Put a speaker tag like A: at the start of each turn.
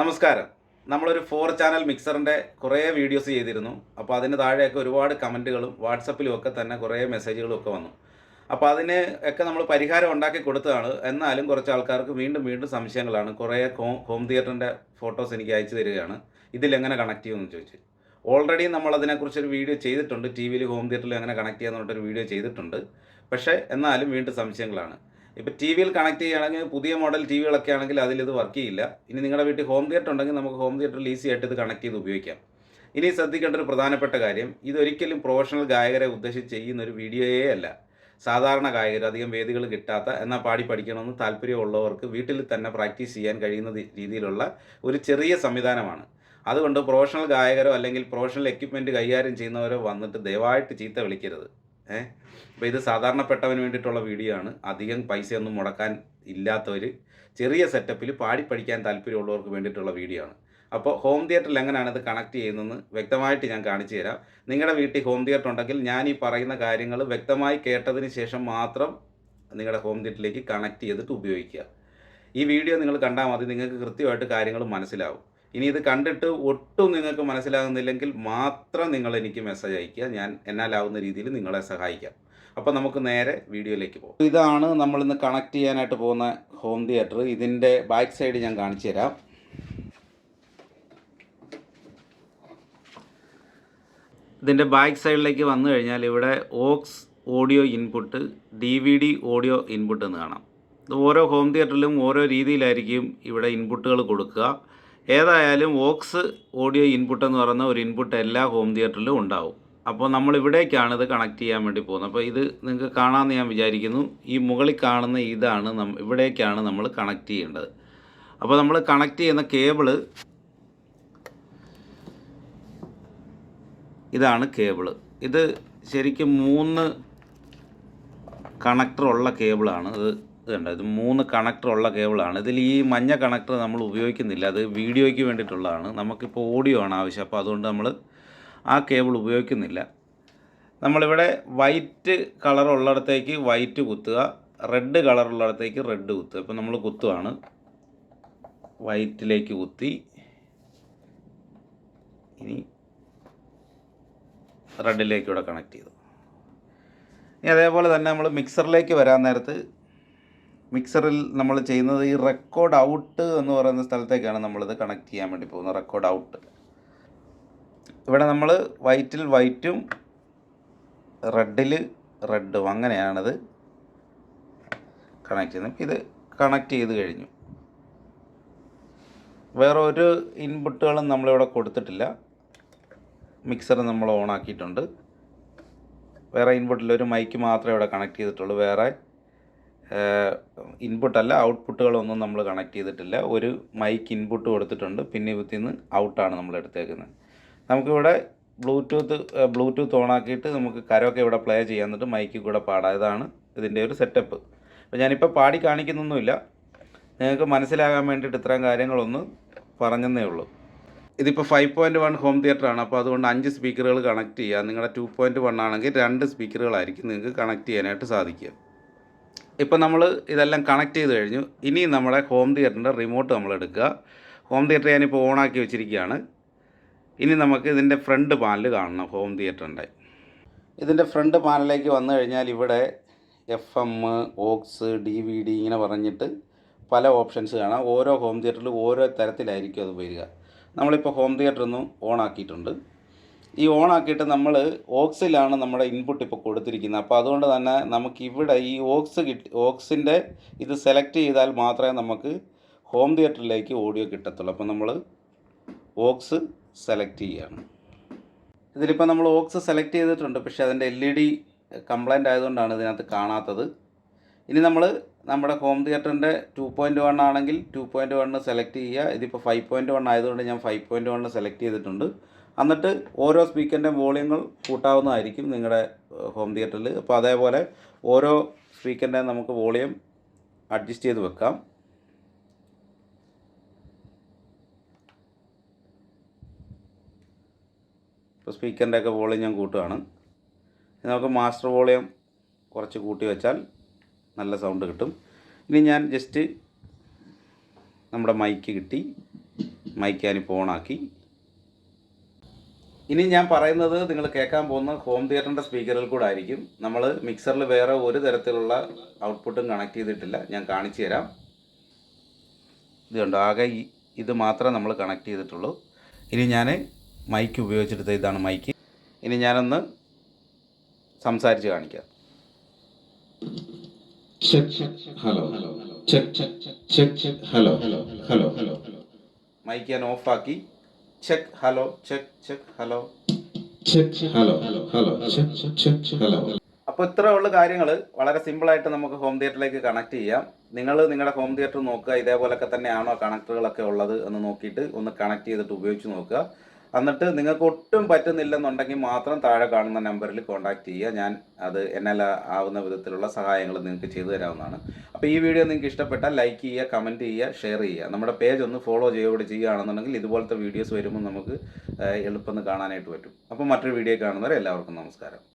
A: നമസ്കാരം. നമ്മളൊരു four channel മിക്സറിന്റെ കുറേ വീഡിയോസ് ചെയ്തിരുന്നു. അപ്പോൾ അതിന് താഴെയൊക്കെ ഒരുപാട് കമന്റുകളും വാട്സപ്പിലും ഒക്കെ തന്നെ കുറേ മെസ്സേജുകളും ഒക്കെ വന്നു. അപ്പോൾ അതിന് ഒക്കെ നമ്മൾ പരിഹാരം ഉണ്ടാക്കി കൊടുത്തതാണ്. എന്നാലും കുറച്ച് ആൾക്കാർക്ക് വീണ്ടും വീണ്ടും സംശയങ്ങളാണ്. കുറേ ഹോം ഹോം തിയേറ്ററിന്റെ ഫോട്ടോസ് എനിക്ക് അയച്ചു തരികയാണ്. ഇതിലെങ്ങനെ കണക്ട് ചെയ്യുമെന്ന് ചോദിച്ചു. ഓൾറെഡി നമ്മൾ അതിനെക്കുറിച്ചൊരു വീഡിയോ ചെയ്തിട്ടുണ്ട്. ടി വിയിൽ ഹോം തിയേറ്ററിൽ എങ്ങനെ കണക്ട് ചെയ്യാന്ന് പറഞ്ഞിട്ടൊരു വീഡിയോ ചെയ്തിട്ടുണ്ട്. പക്ഷേ എന്നാലും വീണ്ടും സംശയങ്ങളാണ്. ഇപ്പോൾ ടി വിയിൽ കണക്ട് ചെയ്യുകയാണെങ്കിൽ പുതിയ മോഡൽ ടി വികളൊക്കെ ആണെങ്കിൽ അതിലിത് വർക്ക് ചെയ്യില്ല. ഇനി നിങ്ങളുടെ വീട്ടിൽ ഹോം തിയേറ്റർ ഉണ്ടെങ്കിൽ നമുക്ക് ഹോം തിയേറ്ററിൽ ഈസി ആയിട്ട് ഇത് കണക്ട് ചെയ്ത് ഉപയോഗിക്കാം. ഇനി ശ്രദ്ധിക്കേണ്ട ഒരു പ്രധാനപ്പെട്ട കാര്യം ഇതൊരിക്കലും പ്രൊഫഷണൽ ഗായകരെ ഉദ്ദേശിച്ച് ചെയ്യുന്ന ഒരു വീഡിയോയേ അല്ല. സാധാരണ ഗായകർ അധികം വേദികൾ കിട്ടാത്ത എന്നാൽ പാടി പഠിക്കണമെന്ന് താല്പര്യമുള്ളവർക്ക് വീട്ടിൽ തന്നെ പ്രാക്ടീസ് ചെയ്യാൻ കഴിയുന്ന രീതിയിലുള്ള ഒരു ചെറിയ സംവിധാനമാണ്. അതുകൊണ്ട് പ്രൊഫഷണൽ ഗായകരോ അല്ലെങ്കിൽ പ്രൊഫഷണൽ എക്യുപ്മെന്റ് കൈകാര്യം ചെയ്യുന്നവരോ വന്നിട്ട് ദയവായിട്ട് ചീത്ത വിളിക്കരുത്. ഏഹ് അപ്പോൾ ഇത് സാധാരണപ്പെട്ടവന് വേണ്ടിയിട്ടുള്ള വീഡിയോ ആണ്. അധികം പൈസയൊന്നും മുടക്കാൻ ഇല്ലാത്തവർ ചെറിയ സെറ്റപ്പിൽ പാടി പഠിക്കാൻ താല്പര്യമുള്ളവർക്ക് വേണ്ടിയിട്ടുള്ള വീഡിയോ ആണ്. അപ്പോൾ ഹോം തിയേറ്ററിൽ എങ്ങനെയാണ് ഇത് കണക്ട് ചെയ്യുന്നതെന്ന് വ്യക്തമായിട്ട് ഞാൻ കാണിച്ചു തരാം. നിങ്ങളുടെ വീട്ടിൽ ഹോം തിയേറ്റർ ഉണ്ടെങ്കിൽ ഞാൻ ഈ പറയുന്ന കാര്യങ്ങൾ വ്യക്തമായി കേട്ടതിന് ശേഷം മാത്രം നിങ്ങളുടെ ഹോം തിയേറ്ററിലേക്ക് കണക്ട് ചെയ്തിട്ട് ഉപയോഗിക്കുക. ഈ വീഡിയോ നിങ്ങൾ കണ്ടാൽ മതി നിങ്ങൾക്ക് കൃത്യമായിട്ട് കാര്യങ്ങൾ മനസ്സിലാവും. ഇനി ഇത് കണ്ടിട്ട് ഒട്ടും നിങ്ങൾക്ക് മനസ്സിലാകുന്നില്ലെങ്കിൽ മാത്രം നിങ്ങൾ എനിക്ക് മെസ്സേജ് അയയ്ക്കുക. ഞാൻ എന്നാലാവുന്ന രീതിയിൽ നിങ്ങളെ സഹായിക്കാം. അപ്പോൾ നമുക്ക് നേരെ വീഡിയോയിലേക്ക് പോകാം. ഇതാണ് നമ്മളിന്ന് കണക്ട് ചെയ്യാനായിട്ട് പോകുന്ന ഹോം തിയേറ്റർ ഇതിന്റെ ബാക്ക് സൈഡ് ഞാൻ കാണിച്ചു തരാം. ഇതിന്റെ ബാക്ക് സൈഡിലേക്ക് വന്നു കഴിഞ്ഞാൽ ഇവിടെ aux audio input D V D audio input എന്ന് കാണാം. ഓരോ ഹോം തിയേറ്ററിലും ഓരോ രീതിയിലായിരിക്കും ഇവിടെ ഇൻപുട്ടുകൾ കൊടുക്കുക. ഏതായാലും വോക്സ് ഓഡിയോ ഇൻപുട്ട് എന്ന് പറയുന്ന ഒരു ഇൻപുട്ട് എല്ലാ ഹോം തിയേറ്ററിലും ഉണ്ടാവും. അപ്പോൾ നമ്മൾ ഇവിടേക്കാണ് ഇത് കണക്ട് ചെയ്യാൻ വേണ്ടി പോകുന്നത്. അപ്പോൾ ഇത് നിങ്ങൾക്ക് കാണാമെന്ന് ഞാൻ വിചാരിക്കുന്നു. ഈ മുകളിൽ കാണുന്ന ഇതാണ് നം ഇവിടേക്കാണ് നമ്മൾ കണക്ട് ചെയ്യേണ്ടത്. അപ്പോൾ നമ്മൾ കണക്ട് ചെയ്യുന്ന കേബിൾ ഇതാണ് കേബിൾ ഇത് ശരിക്കും മൂന്ന് കണക്ടറുള്ള കേബിളാണ് ഇത് ഇത് കണ്ടോ ഇത് മൂന്ന് കണക്ടർ ഉള്ള കേബിളാണ് ഇതിൽ ഈ മഞ്ഞ കണക്ടർ നമ്മൾ ഉപയോഗിക്കുന്നില്ല. അത് വീഡിയോയ്ക്ക് വേണ്ടിയിട്ടുള്ളതാണ്. നമുക്കിപ്പോൾ ഓഡിയോ ആണ് ആവശ്യം. അപ്പോൾ അതുകൊണ്ട് നമ്മൾ ആ കേബിൾ ഉപയോഗിക്കുന്നില്ല. നമ്മളിവിടെ വൈറ്റ് കളർ ഉള്ളിടത്തേക്ക് വൈറ്റ് കുത്തുക. റെഡ് കളർ ഉള്ളിടത്തേക്ക് റെഡ് കുത്തുക. ഇപ്പോൾ നമ്മൾ കുത്തുവാണ്. വൈറ്റിലേക്ക് കുത്തി. ഇനി റെഡിലേക്ക് ഇവിടെ കണക്ട് ചെയ്തു. ഇനി അതേപോലെ തന്നെ നമ്മൾ മിക്സറിലേക്ക് വരാൻ നേരത്ത് മിക്സറിൽ നമ്മൾ ചെയ്യുന്നത് ഈ റെക്കോർഡ് ഔട്ട് എന്ന് പറയുന്ന സ്ഥലത്തേക്കാണ് നമ്മളിത് കണക്ട് ചെയ്യാൻ വേണ്ടി പോകുന്നത് റെക്കോർഡ് ഔട്ട് ഇവിടെ നമ്മൾ വൈറ്റിൽ വൈറ്റും റെഡിൽ റെഡും അങ്ങനെയാണത് കണക്ട് ചെയ്യുന്നത്. ഇത് കണക്ട് ചെയ്ത് കഴിഞ്ഞു. വേറെ ഒരു ഇൻപുട്ടുകളും നമ്മളിവിടെ കൊടുത്തിട്ടില്ല. മിക്സർ നമ്മൾ ഓൺ ആക്കിയിട്ടുണ്ട്. വേറെ ഇൻപുട്ടിൽ ഒരു മൈക്ക് മാത്രമേ ഇവിടെ കണക്ട് ചെയ്തിട്ടുള്ളൂ. വേറെ ഇൻപുട്ടല്ല ഔട്ട്പുട്ടുകളൊന്നും നമ്മൾ കണക്ട് ചെയ്തിട്ടില്ല. ഒരു മൈക്ക് ഇൻപുട്ട് കൊടുത്തിട്ടുണ്ട്. പിന്നെ ഇതിൽ നിന്ന് ഔട്ടാണ് നമ്മൾ എടുത്തേക്കുന്നത്. നമുക്കിവിടെ ബ്ലൂടൂത്ത് ബ്ലൂടൂത്ത് ഓൺ ആക്കിയിട്ട് നമുക്ക് കരമൊക്കെ ഇവിടെ പ്ലേ ചെയ്യാൻ എന്നിട്ട് മൈക്കിൽ കൂടെ പാടാം. ഇതാണ് ഇതിന്റെ ഒരു സെറ്റപ്പ്. അപ്പോൾ ഞാനിപ്പോൾ പാടി കാണിക്കുന്നൊന്നുമില്ല. നിങ്ങൾക്ക് മനസ്സിലാകാൻ വേണ്ടിയിട്ട് ഇത്രയും കാര്യങ്ങളൊന്ന് പറഞ്ഞതേ ഉള്ളൂ. ഇതിപ്പോൾ five point one home theatre ആണ് അപ്പോൾ അതുകൊണ്ട് അഞ്ച് സ്പീക്കറുകൾ കണക്ട് ചെയ്യുക നിങ്ങളുടെ ടു പോയിന്റ് വൺ ആണെങ്കിൽ രണ്ട് സ്പീക്കറുകളായിരിക്കും നിങ്ങൾക്ക് കണക്ട് ചെയ്യാനായിട്ട് സാധിക്കുക. ഇപ്പോൾ നമ്മൾ ഇതെല്ലാം കണക്ട് ചെയ്ത് കഴിഞ്ഞു. ഇനി നമ്മുടെ ഹോം തിയേറ്ററിന്റെ റിമോട്ട് നമ്മൾ എടുക്കുക. ഹോം തിയേറ്റർ ഞാനിപ്പോൾ ഓണാക്കി വെച്ചിരിക്കുകയാണ്. ഇനി നമുക്ക് ഇതിന്റെ ഫ്രണ്ട് പാനൽ കാണണം ഹോം തിയേറ്ററിന്റെ ഇതിന്റെ ഫ്രണ്ട് പാനലിലേക്ക് വന്നു കഴിഞ്ഞാൽ ഇവിടെ F M aux D V D ഇങ്ങനെ പറഞ്ഞിട്ട് പല ഓപ്ഷൻസ് കാണാം. ഓരോ ഹോം തിയേറ്ററിലും ഓരോ തരത്തിലായിരിക്കും അത് വരിക. നമ്മളിപ്പോൾ ഹോം തിയേറ്റർ ഒന്ന് ഓൺ ആക്കിയിട്ടുണ്ട് ഈ ഓൺ ആക്കിയിട്ട് നമ്മൾ ഓക്സിലാണ് നമ്മുടെ ഇൻപുട്ട് ഇപ്പോൾ കൊടുത്തിരിക്കുന്നത്. അപ്പോൾ അതുകൊണ്ട് തന്നെ നമുക്ക് ഇവിടെ ഈ ഓക്സ് കിട്ടി ഓക്സിന്റെ ഇത് സെലക്ട് ചെയ്താൽ മാത്രമേ നമുക്ക് ഹോം തിയേറ്ററിലേക്ക് ഓഡിയോ കിട്ടത്തുള്ളൂ. അപ്പോൾ നമ്മൾ ഓക്സ് സെലക്ട് ചെയ്യുകയാണ് ഇതിലിപ്പോൾ നമ്മൾ ഓക്സ് സെലക്ട് ചെയ്തിട്ടുണ്ട്. പക്ഷേ അതിന്റെ എൽ ഇ ഡി കംപ്ലൈന്റ് ആയതുകൊണ്ടാണ് ഇതിനകത്ത് കാണാത്തത്. ഇനി നമ്മൾ നമ്മുടെ ഹോം തിയേറ്ററിന്റെ ടു പോയിന്റ് വൺ ആണെങ്കിൽ ടു പോയിന്റ് വണ്ണ് സെലക്ട് ചെയ്യുക. ഇതിപ്പോൾ ഫൈവ് പോയിന്റ് വൺ ആയതുകൊണ്ട് ഞാൻ ഫൈവ് പോയിന്റ് വണ്ണ് സെലക്ട് ചെയ്തിട്ടുണ്ട്. എന്നിട്ട് ഓരോ സ്പീക്കറിന്റെ വോളിയങ്ങൾ കൂട്ടാവുന്നതായിരിക്കും നിങ്ങളുടെ ഹോം തിയേറ്ററിൽ. അപ്പോൾ അതേപോലെ ഓരോ സ്പീക്കറിന്റെ നമുക്ക് വോളിയം അഡ്ജസ്റ്റ് ചെയ്ത് വെക്കാം. ഇപ്പോൾ സ്പീക്കറിന്റെ ഒക്കെ വോളിയം ഞാൻ കൂട്ടുകയാണ്. നമുക്ക് മാസ്റ്റർ വോളിയം കുറച്ച് കൂട്ടി വെച്ചാൽ നല്ല സൗണ്ട് കിട്ടും. ഇനി ഞാൻ ജസ്റ്റ് നമ്മുടെ മൈക്ക് കിട്ടി. മൈക്ക് ഞാനിപ്പോൾ ഓണാക്കി. ഇനി ഞാൻ പറയുന്നത് നിങ്ങൾ കേൾക്കാൻ പോകുന്ന ഹോം തിയേറ്ററിന്റെ സ്പീക്കറിൽ കൂടെ ആയിരിക്കും. നമ്മൾ മിക്സറിൽ വേറെ ഒരു തരത്തിലുള്ള ഔട്ട്പുട്ടും കണക്ട് ചെയ്തിട്ടില്ല. ഞാൻ കാണിച്ചു തരാം. ഇത് കണ്ടോ ആകെ ഇത് മാത്രമേ നമ്മൾ കണക്ട് ചെയ്തിട്ടുള്ളൂ. ഇനി ഞാൻ മൈക്ക് ഉപയോഗിച്ചെടുത്ത ഇതാണ് മൈക്ക് ഇനി ഞാനൊന്ന് സംസാരിച്ച് കാണിക്കാം.
B: Hello hello hello.
A: മൈക്ക് ഞാൻ ഓഫാക്കി check hello check check hello
B: check hello hello check check hello.
A: അപ്പോൾ ഇത്രയുള്ള ഉള്ള കാര്യങ്ങൾ വളരെ സിമ്പിളായിട്ട് നമുക്ക് ഹോം തിയേറ്ററിലേക്ക് കണക്ട് ചെയ്യാം. നിങ്ങൾ നിങ്ങളുടെ ഹോം തിയേറ്റർ നോക്കുക. ഇതേപോലൊക്കെ തന്നെയാണോ കണക്ടറുകളൊക്കെ ഉള്ളത് എന്ന് നോക്കിയിട്ട് ഒന്ന് കണക്ട് ചെയ്തിട്ട് ഉപയോഗിച്ച് നോക്കുക. എന്നിട്ട് നിങ്ങൾക്ക് ഒട്ടും പറ്റുന്നില്ലെന്നുണ്ടെങ്കിൽ മാത്രം താഴെ കാണുന്ന നമ്പറിൽ കോൺടാക്ട് ചെയ്യുക. ഞാൻ അത് എന്നാൽ ആവുന്ന വിധത്തിലുള്ള സഹായങ്ങൾ നിങ്ങൾക്ക് ചെയ്തു തരാവുന്നതാണ്. അപ്പോൾ ഈ വീഡിയോ നിങ്ങൾക്ക് ഇഷ്ടപ്പെട്ടാൽ ലൈക്ക് ചെയ്യുക കമന്റ് ചെയ്യുക ഷെയർ ചെയ്യുക. നമ്മുടെ പേജ് ഒന്ന് ഫോളോ ചെയ്യുകയോടെ ചെയ്യുകയാണെന്നുണ്ടെങ്കിൽ ഇതുപോലത്തെ വീഡിയോസ് വരുമ്പോൾ നമുക്ക് എളുപ്പം കാണാനായിട്ട് പറ്റും. അപ്പോൾ മറ്റൊരു വീഡിയോ കാണുന്നവരെ എല്ലാവർക്കും നമസ്കാരം.